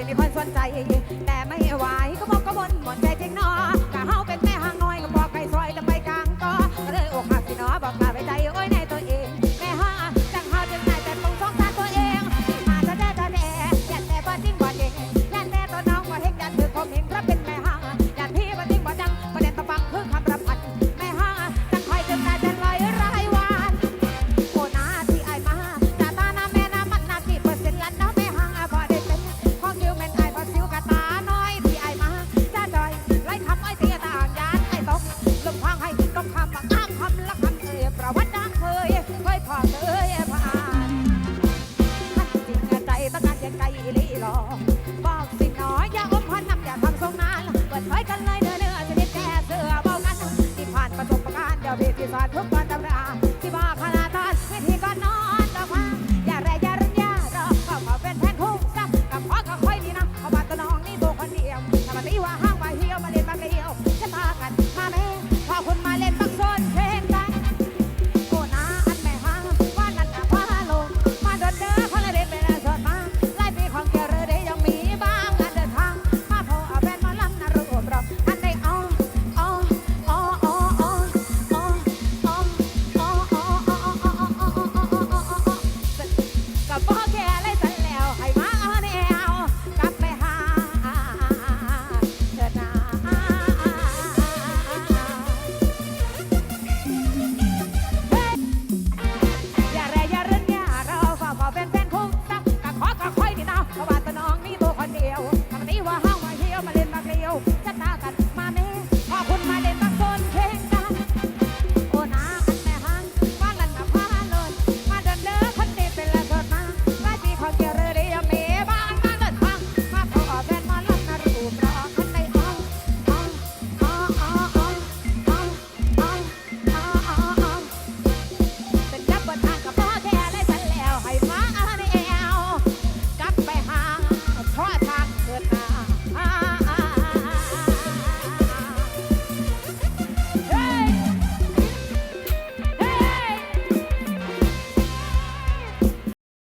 ยมีคนสนใจ แต่ไม่ไหวก็มองก็บนหมดใจจริงเนาะ because I.